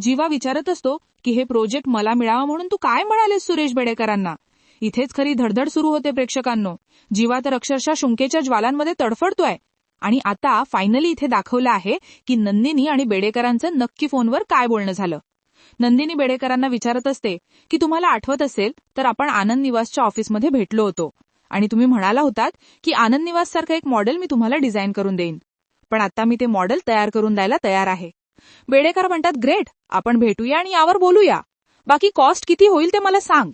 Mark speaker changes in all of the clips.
Speaker 1: जीवा विचारत असतो की हे प्रोजेक्ट मला मिळावा म्हणून तू काय म्हणालेस सुरेश बेडेकरांना? इथेच खरी धडधड सुरू होते प्रेक्षकांनो. जीवा तर अक्षरशः शुंकेच्या ज्वालांमध्ये तडफडतोय. आणि आता फायनली इथे दाखवलं आहे की नंदिनी आणि बेडेकरांचं नक्की फोनवर काय बोलणं झालं. नंदिनी बेडेकरांना विचारत असते की तुम्हाला आठवत असेल तर आपण आनंद निवासच्या ऑफिसमध्ये भेटलो होतो. आणि तुम्ही म्हणाला होतात की आनंद निवास सारखं एक मॉडेल मी तुम्हाला डिझाईन करून देईन. पण आता मी ते मॉडेल तयार करून द्यायला तयार आहे. बेडेकर म्हणतात ग्रेट आपण भेटूया आणि यावर बोलूया. बाकी कॉस्ट किती होईल ते मला सांग.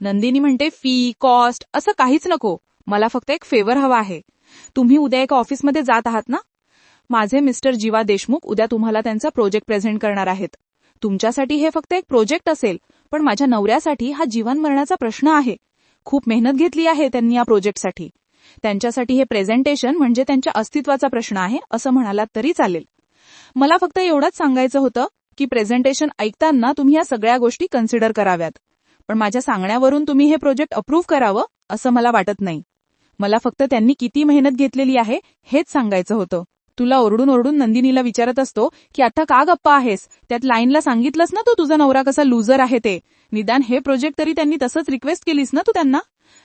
Speaker 1: नंदिनी म्हणते फी कॉस्ट असं काहीच नको. मला फक्त एक फेवर हवा आहे. तुम्ही उद्या एका ऑफिसमध्ये जात आहात ना? माझे मिस्टर जीवा देशमुख उद्या तुम्हाला त्यांचा प्रोजेक्ट प्रेझेंट करणार आहेत. तुमच्यासाठी हे फक्त एक प्रोजेक्ट असेल पण माझ्या नवऱ्यासाठी हा जीवन मरणाचा प्रश्न आहे. खूप मेहनत घेतली आहे त्यांनी या प्रोजेक्टसाठी. त्यांच्यासाठी हे प्रेझेंटेशन म्हणजे त्यांच्या अस्तित्वाचा प्रश्न आहे असं म्हणालात तरी चालेल. मला फक्त एवढंच सांगायचं होतं की प्रेझेंटेशन ऐकताना तुम्ही या सगळ्या गोष्टी कन्सिडर कराव्यात. पण माझ्या सांगण्यावरून तुम्ही हे प्रोजेक्ट अप्रूव्ह करावं असं मला वाटत नाही. मला फक्त त्यांनी किती मेहनत घेतलेली आहे हेच सांगायचं होतं. तुला ओरडून ओरडून नंदिनीला विचारत असतो की आता का गप्पा आहेस? त्यात लाईनला सांगितलंस ना तू तुझा नवरा कसा लुझर आहे ते? निदान हे प्रोजेक्ट तरी त्यांनी तसंच रिक्वेस्ट केलीस ना तू त्यांना?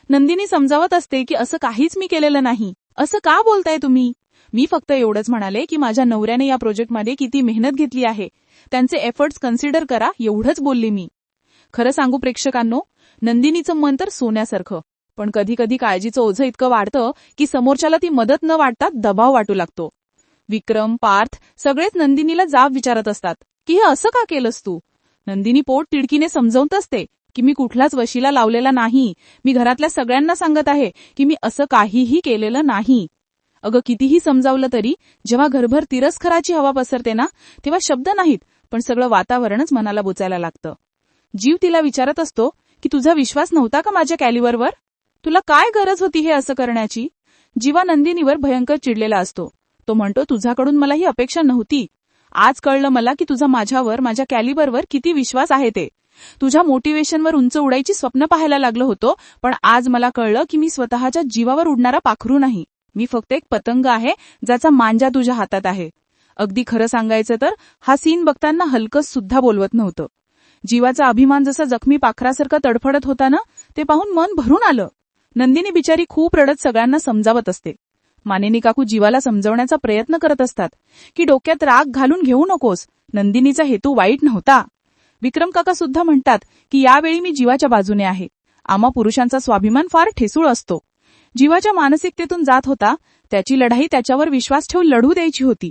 Speaker 1: नंदिनी समजावत असते की असं काहीच मी केलेलं नाही. असं का बोलताय तुम्ही? मी फक्त एवढंच म्हणाले की माझ्या नवऱ्याने या प्रोजेक्टमध्ये किती मेहनत घेतली आहे. त्यांचे एफर्ट्स कन्सिडर करा एवढंच बोलले मी. खरं सांगू प्रेक्षकांनो नंदिनीचं मन तर सोन्यासारखं. पण कधी कधी काळजीचं ओझं इतकं वाढतं की समोरच्याला ती मदत न वाटता दबाव वाटू लागतो. विक्रम पार्थ सगळेच नंदिनीला जाब विचारत असतात. की हे असं का केलंस तू? नंदिनी पोट तिडकीने समजवत असते की मी कुठलाच वशीला लावलेला नाही. मी घरातल्या सगळ्यांना सांगत आहे की मी असं काहीही केलेलं नाही. अगं कितीही समजावलं तरी जेव्हा घरभर तिरस्कराची हवा पसरते ना तेव्हा शब्द नाहीत पण सगळं वातावरणच मनाला बोचायला लागतं. जीव तिला विचारत असतो की तुझा विश्वास नव्हता का माझ्या कॅलिवरवर? तुला काय गरज होती हे असं करण्याची? जीवा नंदिनीवर भयंकर चिडलेला असतो. तो म्हणतो तुझ्याकडून मला ही अपेक्षा नव्हती. आज कळलं मला की तुझा माझ्यावर माझ्या कॅलिबरवर किती विश्वास आहे ते. तुझ्या मोटिवेशनवर उंच उडायची स्वप्न पाहायला लागलं होतं पण आज मला कळलं की मी स्वतःच्या जीवावर उडणारा पाखरू नाही. मी फक्त एक पतंग आहे ज्याचा मांजा तुझ्या हातात आहे. अगदी खरं सांगायचं तर हा सीन बघताना हलकस सुद्धा बोलवत नव्हतं. जीवाचा अभिमान जसा जखमी पाखरासारखा तडफडत होता ना ते पाहून मन भरून आलं. नंदिनी बिचारी खूप रडत सगळ्यांना समजावत असते. मानेनी काकू जीवाला समजवण्याचा प्रयत्न करत असतात की डोक्यात राग घालून घेऊ नकोस नंदिनीचा हेतू वाईट नव्हता. विक्रम काका सुद्धा म्हणतात की यावेळी मी जीवाच्या बाजूने आहे. आम्हा पुरुषांचा स्वाभिमान फार ठेसूळ असतो. जीवाच्या मानसिकतेतून जात होता त्याची लढाई त्याच्यावर विश्वास ठेवून लढू द्यायची होती.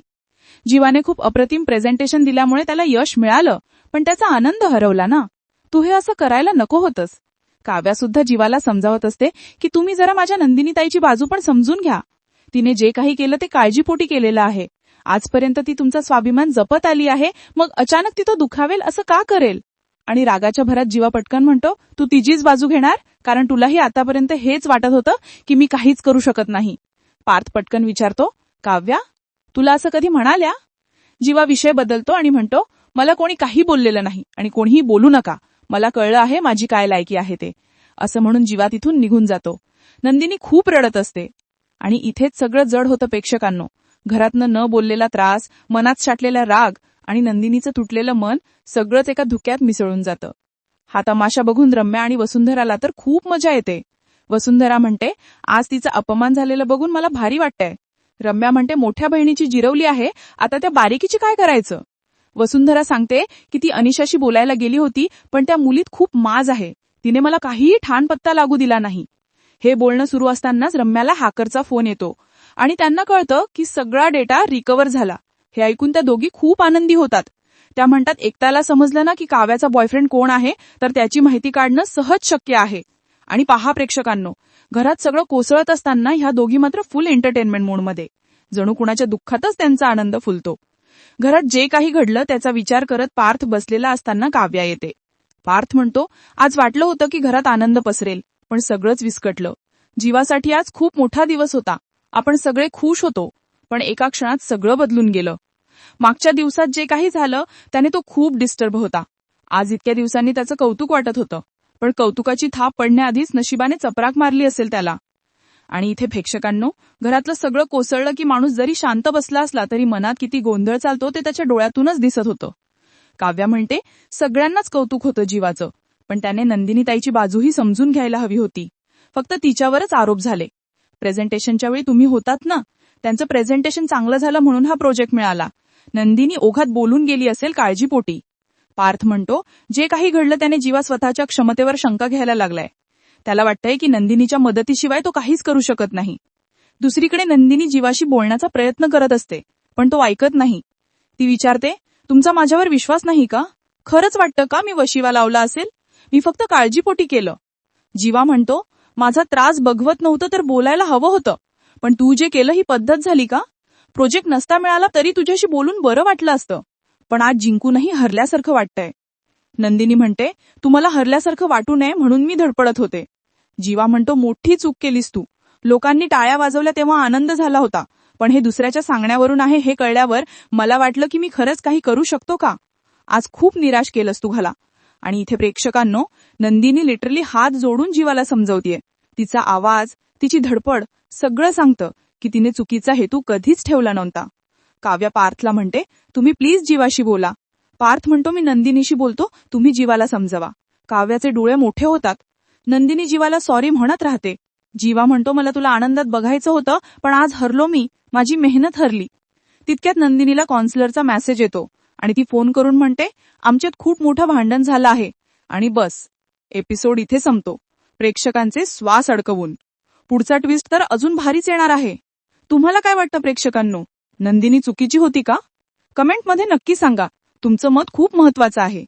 Speaker 1: जीवाने खूप अप्रतिम प्रेझेंटेशन दिल्यामुळे त्याला यश मिळालं पण त्याचा आनंद हरवला ना. तू हे असं करायला नको होतंस. काव्या सुद्धा जीवाला समजावत असते की तुम्ही जरा माझ्या नंदिनीताईची बाजू पण समजून घ्या. तिने जे काही केलं ते काळजीपोटी केलेलं आहे. आजपर्यंत ती तुमचा स्वाभिमान जपत आली आहे मग अचानक ती तो दुखावेल असं का करेल? आणि रागाच्या भरात जीवा पटकन म्हणतो तू तिचीच बाजू घेणार? कारण तुलाही आतापर्यंत हेच वाटत होतं की मी काहीच करू शकत नाही. पार्थ पटकन विचारतो काव्या तुला असं कधी म्हणाल्या? जीवा विषय बदलतो आणि म्हणतो मला कोणी काही बोललेलं नाही आणि कोणीही बोलू नका. मला कळलं आहे माझी काय लायकी आहे ते. असं म्हणून जीवा तिथून निघून जातो. नंदिनी खूप रडत असते. आणि इथेच सगळं जड होतं प्रेक्षकांनो. घरातनं न बोललेला त्रास मनात साठलेला राग आणि नंदिनीचं तुटलेलं मन सगळंच एका धुक्यात मिसळून जातं. हा तमाशा बघून रम्या आणि वसुंधराला तर खूप मजा येते. वसुंधरा म्हणते आज तिचा अपमान झालेलं बघून मला भारी वाटतंय. रम्या म्हणते मोठ्या बहिणीची जिरवली आहे आता त्या बारीकीची काय करायचं? वसुंधरा सांगते की ती अनिशाशी बोलायला गेली होती पण त्या मुलीत खूप माज आहे. तिने मला काहीही ठाण पत्ता लागू दिला नाही. हे बोलणं सुरू असतानाच रम्याला हॅकरचा फोन येतो आणि त्यांना कळतं की सगळा डेटा रिकव्हर झाला. हे ऐकून त्या दोघी खूप आनंदी होतात. त्या म्हणतात एकताला समजलं ना की काव्याचा बॉयफ्रेंड कोण आहे तर त्याची माहिती काढणं सहज शक्य आहे. आणि पहा प्रेक्षकांनो घरात सगळं कोसळत असताना ह्या दोघी मात्र फुल एंटरटेनमेंट मोडमध्ये जणू कुणाच्या दुःखातच त्यांचा आनंद फुलतो. घरात जे काही घडलं त्याचा विचार करत पार्थ बसलेला असताना काव्या येते. पार्थ म्हणतो आज वाटलं होतं की घरात आनंद पसरेल पण सगळंच विस्कटलं. जीवासाठी आज खूप मोठा दिवस होता. आपण सगळे खुश होतो पण एका क्षणात सगळं बदलून गेलं. मागच्या दिवसात जे काही झालं त्याने तो खूप डिस्टर्ब होता. आज इतक्या दिवसांनी त्याचं कौतुक वाटत होतं. पण कौतुकाची थाप पडण्याआधीच नशिबाने चपराक मारली असेल त्याला. आणि इथे प्रेक्षकांनो घरातलं सगळं कोसळलं की माणूस जरी शांत बसला असला तरी मनात किती गोंधळ चालतो ते त्याच्या डोळ्यातूनच दिसत होतं. काव्या म्हणते सगळ्यांनाच कौतुक होतं जीवाचं पण त्याने नंदिनीताईची बाजूही समजून घ्यायला हवी होती. फक्त तिच्यावरच आरोप झाले. प्रेझेंटेशनच्या वेळी तुम्ही होतात ना? त्यांचं प्रेझेंटेशन चांगलं झालं म्हणून हा प्रोजेक्ट मिळाला. नंदिनी ओघात बोलून गेली असेल काळजीपोटी. पार्थ म्हणतो जे काही घडलं त्याने जीवा स्वतःच्या क्षमतेवर शंका घ्यायला लागलाय. त्याला वाटतंय की नंदिनीच्या मदतीशिवाय तो काहीच करू शकत नाही. दुसरीकडे नंदिनी जीवाशी बोलण्याचा प्रयत्न करत असते पण तो ऐकत नाही. ती विचारते तुमचा माझ्यावर विश्वास नाही का? खरंच वाटतं का मी वशिवा लावला असेल? मी फक्त काळजीपोटी केलं. जीवा म्हणतो माझा त्रास बघवत नव्हतं तर बोलायला हवं होतं पण तू जे केलं ही पद्धत झाली का? प्रोजेक्ट नसता मिळाला तरी तुझ्याशी बोलून बरं वाटलं असतं. पण आज जिंकूनही हरल्यासारखं वाटतंय. नंदिनी म्हणते तुम्हाला हरल्यासारखं वाटू नये म्हणून मी धडपडत होते. जीवा म्हणतो मोठी चूक केलीस तू. लोकांनी टाळ्या वाजवल्या तेव्हा आनंद झाला होता. पण हे दुसऱ्याच्या सांगण्यावरून आहे हे कळल्यावर मला वाटलं की मी खरंच काही करू शकतो का? आज खूप निराश केलंस तू घाला. आणि इथे प्रेक्षकांनो नंदिनी लिटरली हात जोडून जीवाला समजवतीये. तिचा आवाज तिची धडपड सगळं सांगतं. की तिने चुकीचा हेतू कधीच ठेवला नव्हता. काव्या पार्थला म्हणते तुम्ही प्लीज जीवाशी बोला. पार्थ म्हणतो मी नंदिनीशी बोलतो तुम्ही जीवाला समजवा. काव्याचे डोळे मोठे होतात. नंदिनी जीवाला सॉरी म्हणत राहते. जीवा म्हणतो मला तुला आनंदात बघायचं होतं पण आज हरलो मी. माझी मेहनत हरली. तितक्यात नंदिनीला कॉन्सलरचा मेसेज येतो आणि ती फोन करून म्हणते आमच्यात खूप मोठं भांडण झालं आहे. आणि बस. एपिसोड इथे संपतो. प्रेक्षकांचे श्वास अडकवून. पुढचा ट्विस्ट तर अजून भारीच येणार आहे. तुम्हाला काय वाटतं प्रेक्षकांनो? नंदिनी चुकीची होती का? कमेंटमध्ये नक्की सांगा. तुमचं मत खूप महत्वाचं आहे.